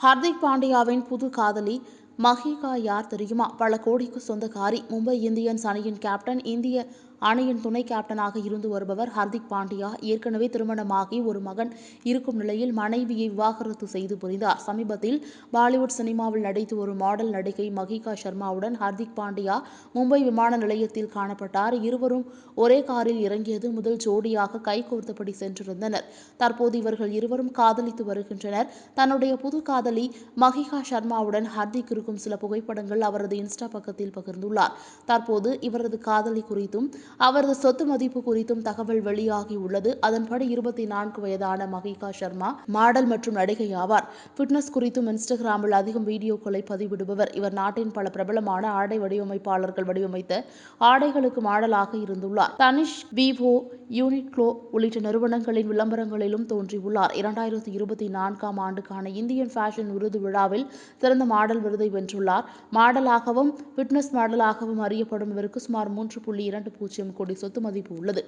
ஹார்திக் பாண்டியாவின் புது காதலி மஹிகா யார் தெரியுமா? பல கோடிக்கு சொந்தக்காரி மும்பை இந்தியன்ஸ் அணியின் கேப்டன் இந்திய அணியின் துணை கேப்டனாக இருந்து வருபவர் ஹர்திக் பாண்டியா. ஏற்கனவே திருமணமாகி ஒரு மகன் இருக்கும் நிலையில் மனைவியை விவாகரத்து செய்து புரிந்தார். சமீபத்தில் பாலிவுட் சினிமாவில் நடித்து வரும் மாடல் நடிகை மகிகா சர்மாவுடன் ஹர்திக் பாண்டியா மும்பை விமான நிலையத்தில் காணப்பட்டார். இருவரும் ஒரே காரில் இறங்கியது முதல் ஜோடியாக கைகோர்த்தபடி சென்றிருந்தனர். தற்போது இவர்கள் இருவரும் காதலித்து வருகின்றனர். தன்னுடைய புது காதலி மகிகா சர்மாவுடன் ஹர்திக் இருக்கும் சில புகைப்படங்கள் அவரது இன்ஸ்டா பக்கத்தில் பகிர்ந்துள்ளார். தற்போது இவரது காதலி குறித்தும் அவரது சொத்து மதிப்பு குறித்தும் தகவல் வெளியாகி உள்ளது அதன்படி இருபத்தி நான்கு வயதான மகிகா சர்மா மாடல் மற்றும் நடிகை ஆவார். ஃபிட்னஸ் குறித்தும் இன்ஸ்டாகிராமில் அதிகம் வீடியோக்களை பதிவிடுபவர். இவர் நாட்டின் பல பிரபலமான ஆடை வடிவமைப்பாளர்கள் வடிவமைத்த ஆடைகளுக்கு மாடலாக இருந்துள்ளார். தனிஷ் விவோ யூனிக்ளோ உள்ளிட்ட நிறுவனங்களின் விளம்பரங்களிலும் தோன்றியுள்ளார். இரண்டாயிரத்தி இருபத்தி நான்காம் ஆண்டுக்கான இந்தியன் ஃபேஷன் விருது விழாவில் சிறந்த மாடல் விருதை வென்றுள்ளார். மாடலாகவும் ஃபிட்னஸ் மாடலாகவும் அறியப்படும் இவருக்கு சுமார் மூன்று புள்ளி இரண்டு பூஜ்ஜியம் கோடி சொத்து மதிப்பு உள்ளது.